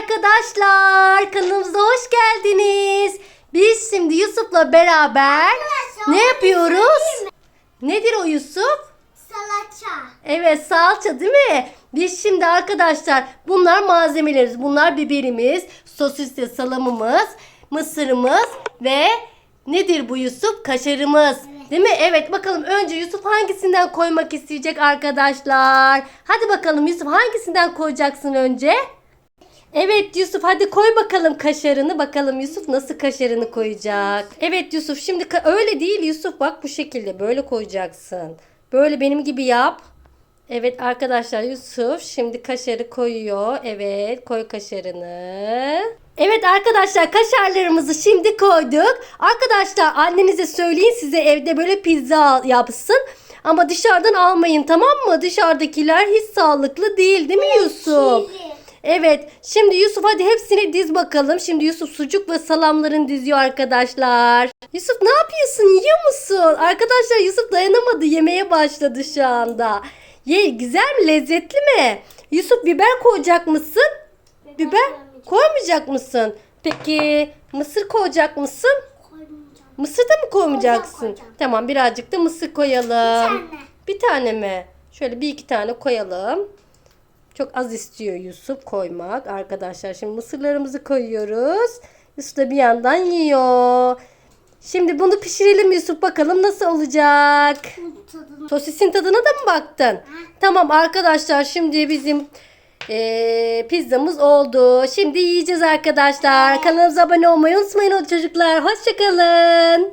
arkadaşlar. Kanalımıza hoş geldiniz. Biz şimdi Yusuf'la beraber Arkadaşlar, ne yapıyoruz? Nedir o Yusuf? Salata. Evet salça değil mi? Biz şimdi arkadaşlar bunlar malzemelerimiz. Bunlar biberimiz, sosisli salamımız, mısırımız ve nedir bu Yusuf? Kaşarımız. Değil mi? Evet bakalım önce Yusuf hangisinden koymak isteyecek arkadaşlar? Hadi bakalım Yusuf hangisinden koyacaksın önce? Evet Yusuf hadi koy bakalım kaşarını. Bakalım Yusuf nasıl kaşarını koyacak. Evet Yusuf şimdi öyle değil Yusuf bak bu şekilde böyle koyacaksın. Böyle benim gibi yap. Evet arkadaşlar Yusuf şimdi kaşarı koyuyor. Evet koy kaşarını. Evet arkadaşlar kaşarlarımızı şimdi koyduk. Arkadaşlar annenize söyleyin size evde böyle pizza yapsın. Ama dışarıdan almayın tamam mı? Dışarıdakiler hiç sağlıklı değil değil mi Yusuf? Evet. Şimdi Yusuf hadi hepsini diz bakalım. Şimdi Yusuf sucuk ve salamların diziyor arkadaşlar. Yusuf ne yapıyorsun? Yiyor musun? Arkadaşlar Yusuf dayanamadı. Yemeye başladı şu anda. Ye güzel mi? Lezzetli mi? Yusuf biber koyacak mısın? Biber koymayacak mısın? Peki mısır koyacak mısın? Mısır da mı koymayacaksın? Koyacağım, koyacağım. Tamam birazcık da mısır koyalım. tane. Bir tane mi? Şöyle bir iki tane koyalım. Çok az istiyor Yusuf koymak arkadaşlar. Şimdi mısırlarımızı koyuyoruz. Yusuf da bir yandan yiyor. Şimdi bunu pişirelim Yusuf bakalım nasıl olacak. Sosisin tadına da mı baktın? Tamam arkadaşlar şimdi bizim eee, pizzamız oldu. Şimdi yiyeceğiz arkadaşlar. Kanalımıza abone olmayı unutmayın çocuklar. Hoşçakalın.